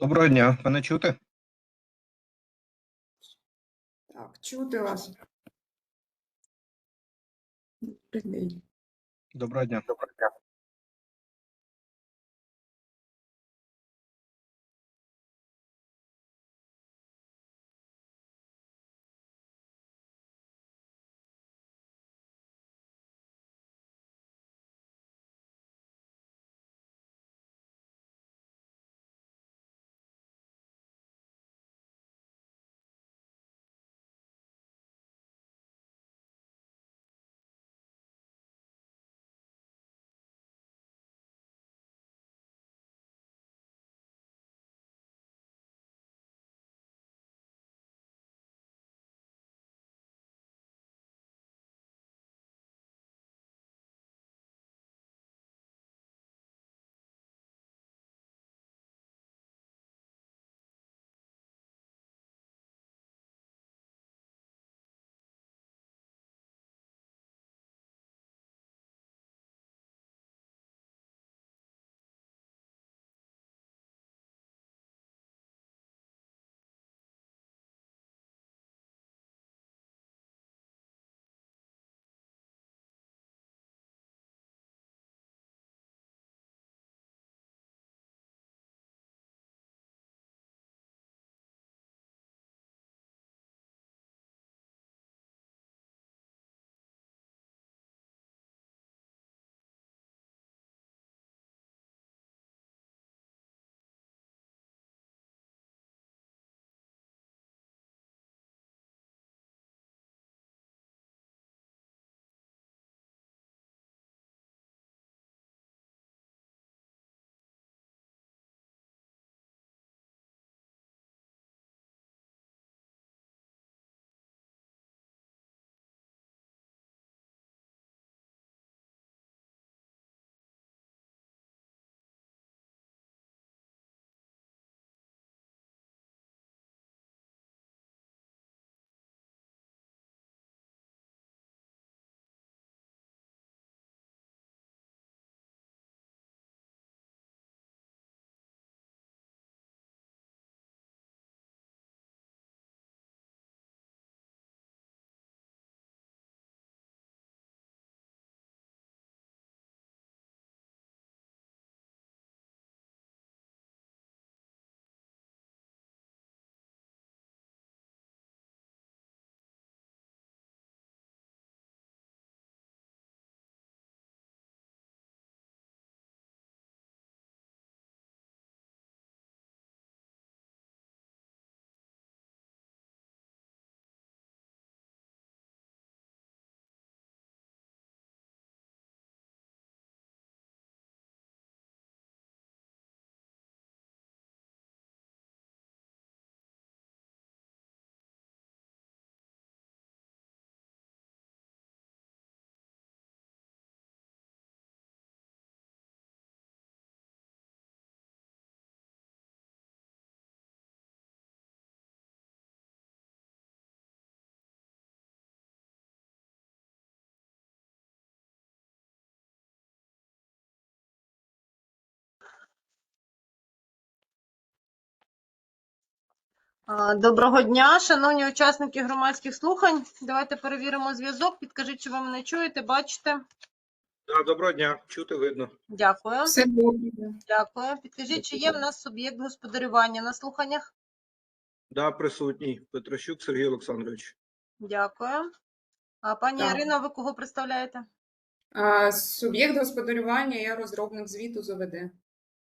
Доброго дня, мене чути? Так, чути вас. Добрий день. Доброго дня. Доброго дня. Доброго дня, шановні учасники громадських слухань. Давайте перевіримо зв'язок. Підкажіть, чи ви мене чуєте, бачите? Да, доброго дня, чути видно. Дякую. Все добре. Дякую. Підкажіть, чи є в нас суб'єкт господарювання на слуханнях? Да, присутній. Петрощук Сергій Олександрович. Дякую. А пані Так. Ірино, ви кого представляєте? А, Суб'єкт господарювання, я розробник звіту з ОВД.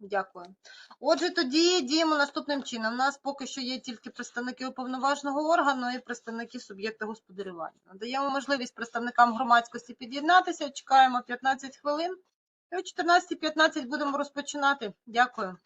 Дякую. Отже, тоді діємо наступним чином. У нас поки що є тільки представники уповноваженого органу і представники суб'єкта господарювання. Надаємо можливість представникам громадськості під'єднатися. Чекаємо 15 хвилин. І о 14.15 будемо розпочинати. Дякую.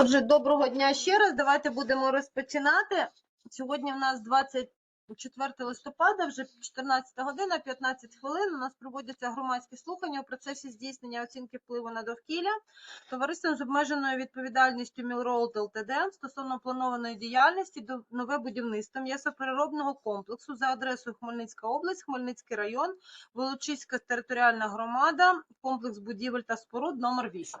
Отже, доброго дня ще раз. Давайте будемо розпочинати. Сьогодні в нас 24 листопада, вже 14 година, 15 хвилин. У нас проводяться громадські слухання у процесі здійснення оцінки впливу на довкілля товариством з обмеженою відповідальністю Мілроуд ЛТД стосовно планованої діяльності до нове будівництво м'ясопереробного комплексу за адресою Хмельницька область, Хмельницький район, Волочиська територіальна громада, комплекс будівель та споруд номер 8.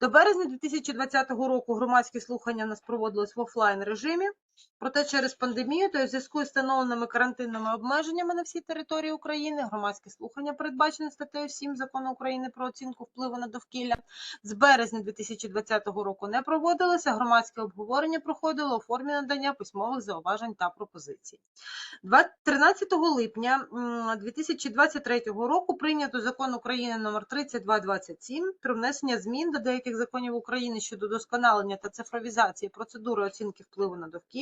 До березня 2020 року громадські слухання в нас проводились в офлайн режимі. Проте через пандемію та у зв'язку з встановленими карантинними обмеженнями на всій території України громадські слухання, передбачені статтею 7 закону України про оцінку впливу на довкілля, з березня 2020 року не проводилося. Громадське обговорення проходило у формі надання письмових зауважень та пропозицій. Два- 13 липня м, 2023 року прийнято закон України номер 3227 про внесення змін до деяких законів України щодо досконалення та цифровізації процедури оцінки впливу на довкілля,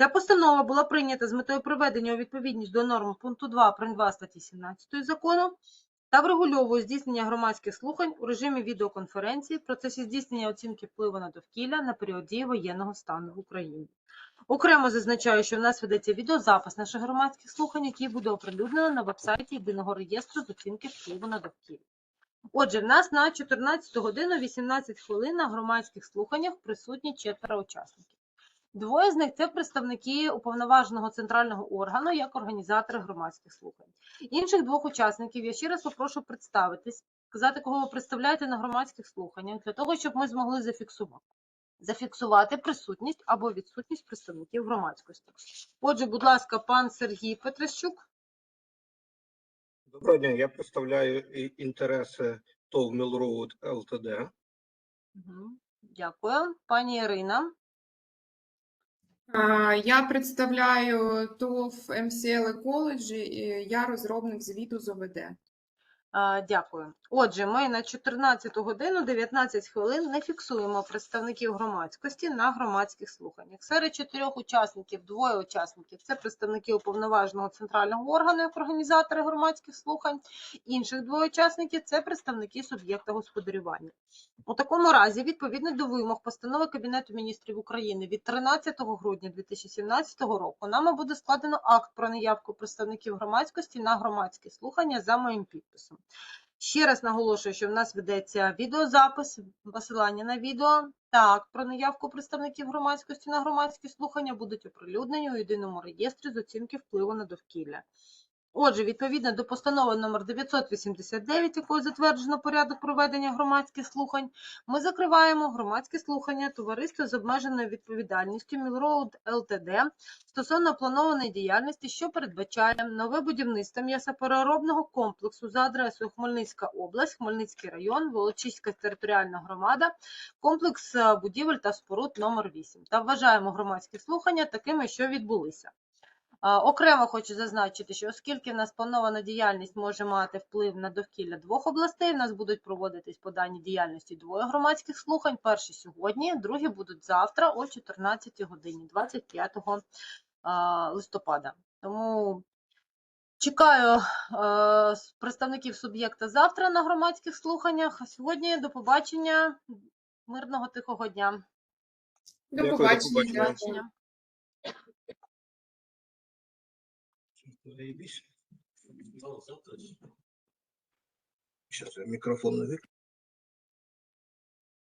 Ця постанова була прийнята з метою приведення у відповідність до норм пункту 2 прим. 2 статті 17 закону та врегульовує здійснення громадських слухань у режимі відеоконференції в процесі здійснення оцінки впливу на довкілля на період дії воєнного стану в Україні. Окремо зазначаю, що в нас ведеться відеозапис наших громадських слухань, який буде оприлюднено на вебсайті Єдиного реєстру з оцінки впливу на довкілля. Отже, в нас на 14 годину 18 хвилин на громадських слуханнях присутні четверо учасників. Двоє з них це представники уповноваженого центрального органу як організатори громадських слухань. Інших двох учасників я ще раз попрошу представитись, сказати, кого ви представляєте на громадських слуханнях, для того, щоб ми змогли зафіксувати. Зафіксувати присутність або відсутність представників громадськості. Отже, будь ласка, пан Сергій Петрищук. Доброго дня. Я представляю інтереси ТОВ Мілроуд ЛТД. Дякую. Пані Ірина. Я представляю ТОВ MCL Ecology, я розробник звіту з ОВД. Дякую. Отже, ми на 14 годину 19 хвилин не фіксуємо представників громадськості на громадських слуханнях. Серед чотирьох учасників, двоє учасників це представники уповноваженого центрального органу як організатори громадських слухань. Інших двоє учасників це представники суб'єкта господарювання. У такому разі, відповідно до вимог постанови Кабінету міністрів України від 13 грудня 2017 року, нами буде складено акт про неявку представників громадськості на громадські слухання за моїм підписом. Ще раз наголошую, що в нас ведеться відеозапис, посилання на відео. Так, про наявку представників громадськості на громадські слухання будуть оприлюднені у єдиному реєстрі з оцінки впливу на довкілля. Отже, відповідно до постанови номер 989, якою затверджено порядок проведення громадських слухань, ми закриваємо громадські слухання товариства з обмеженою відповідальністю Мілроуд ЛТД стосовно планованої діяльності, що передбачає нове будівництво м'ясопереробного комплексу за адресою Хмельницька область, Хмельницький район, Волочиська територіальна громада, комплекс е, будівель та споруд номер 8 та вважаємо громадські слухання такими, що відбулися. Окремо хочу зазначити, що оскільки в нас планована діяльність може мати вплив на довкілля двох областей, в нас будуть проводитись по даній діяльності двоє громадських слухань. Перші сьогодні, другі будуть завтра о 14 годині, 25 листопада. Тому Чекаю представників суб'єкта завтра на громадських слуханнях. А сьогодні до побачення. Мирного тихого дня. До побачення. Побачення. дякую. мікрофон не я навик.